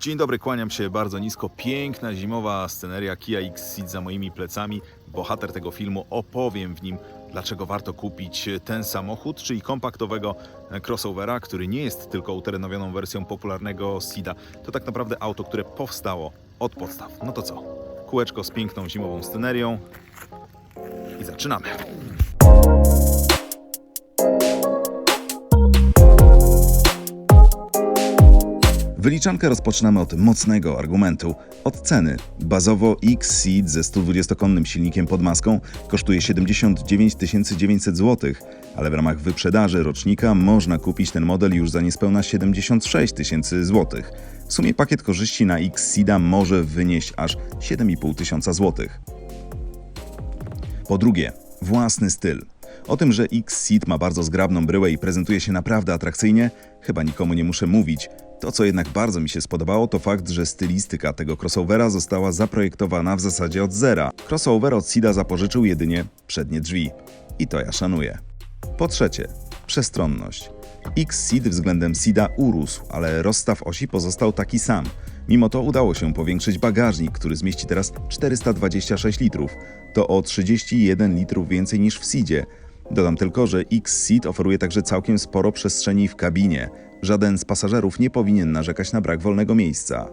Dzień dobry, kłaniam się bardzo nisko. Piękna zimowa sceneria Kia X-Ceed za moimi plecami. Bohater tego filmu opowiem w nim, dlaczego warto kupić ten samochód, czyli kompaktowego crossovera, który nie jest tylko uterenowioną wersją popularnego Ceeda. To tak naprawdę auto, które powstało od podstaw. No to co? Kółeczko z piękną zimową scenerią i zaczynamy. Wyliczankę rozpoczynamy od mocnego argumentu, od ceny. Bazowo X-Seed ze 120-konnym silnikiem pod maską kosztuje 79 900 zł, ale w ramach wyprzedaży rocznika można kupić ten model już za niespełna 76 tysięcy zł. W sumie pakiet korzyści na X-Seeda może wynieść aż 7,5 tysiąca złotych. Po drugie, własny styl. O tym, że X-Seed ma bardzo zgrabną bryłę i prezentuje się naprawdę atrakcyjnie, chyba nikomu nie muszę mówić. To, co jednak bardzo mi się spodobało, to fakt, że stylistyka tego crossovera została zaprojektowana w zasadzie od zera. Crossover od Seeda zapożyczył jedynie przednie drzwi. I to ja szanuję. Po trzecie, przestronność. X-Seed względem Seeda urósł, ale rozstaw osi pozostał taki sam. Mimo to udało się powiększyć bagażnik, który zmieści teraz 426 litrów. To o 31 litrów więcej niż w Seedzie. Dodam tylko, że X-Seed oferuje także całkiem sporo przestrzeni w kabinie. Żaden z pasażerów nie powinien narzekać na brak wolnego miejsca.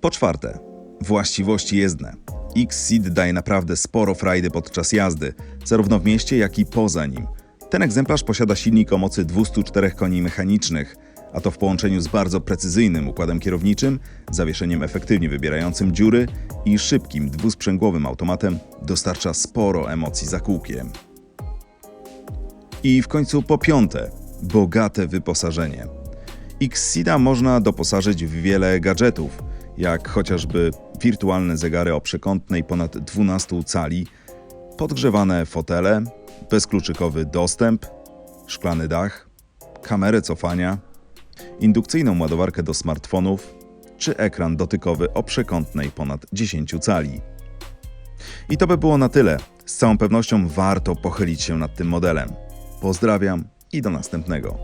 Po czwarte, właściwości jezdne. X-Seed daje naprawdę sporo frajdy podczas jazdy, zarówno w mieście, jak i poza nim. Ten egzemplarz posiada silnik o mocy 204 koni mechanicznych, a to w połączeniu z bardzo precyzyjnym układem kierowniczym, zawieszeniem efektywnie wybierającym dziury i szybkim dwusprzęgłowym automatem dostarcza sporo emocji za kółkiem. I w końcu po piąte, bogate wyposażenie. X-Seeda można doposażyć w wiele gadżetów, jak chociażby wirtualne zegary o przekątnej ponad 12 cali, podgrzewane fotele, bezkluczykowy dostęp, szklany dach, kamerę cofania, indukcyjną ładowarkę do smartfonów czy ekran dotykowy o przekątnej ponad 10 cali. I to by było na tyle. Z całą pewnością warto pochylić się nad tym modelem. Pozdrawiam i do następnego.